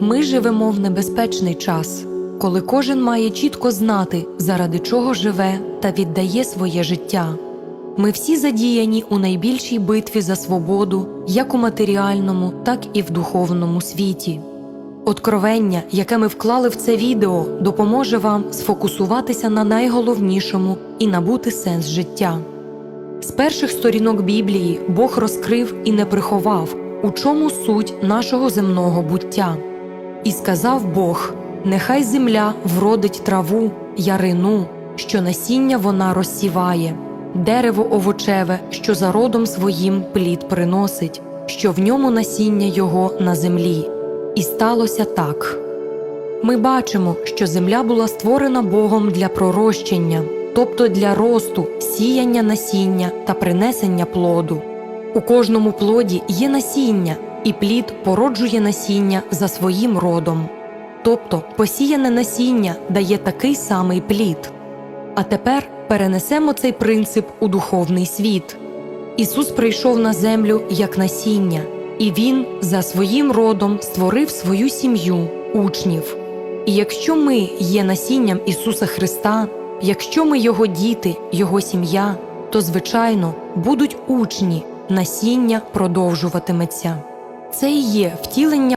Ми живемо в небезпечний час, коли кожен має чітко знати, заради чого живе та віддає своє життя. Ми всі задіяні у найбільшій битві за свободу, як у матеріальному, так і в духовному світі. Откровення, яке ми вклали в це відео, допоможе вам сфокусуватися на найголовнішому і набути сенс життя. З перших сторінок Біблії Бог розкрив і не приховав, у чому суть нашого земного буття. І сказав Бог: Нехай земля вродить траву, ярину, що насіння вона розсіває, дерево овочеве, що за родом своїм плід приносить, що в ньому насіння його на землі. І сталося так. Ми бачимо, що земля була створена Богом для пророщення, тобто для росту, сіяння насіння та принесення плоду. У кожному плоді є насіння, і плід породжує насіння за своїм родом. Тобто посіяне насіння дає такий самий плід. А тепер перенесемо цей принцип у духовний світ. Ісус прийшов на землю як насіння, і Він за своїм родом створив свою сім'ю, учнів. І якщо ми є насінням Ісуса Христа, якщо ми Його діти, Його сім'я, то, звичайно, будуть учні, насіння продовжуватиметься. Це і є втілення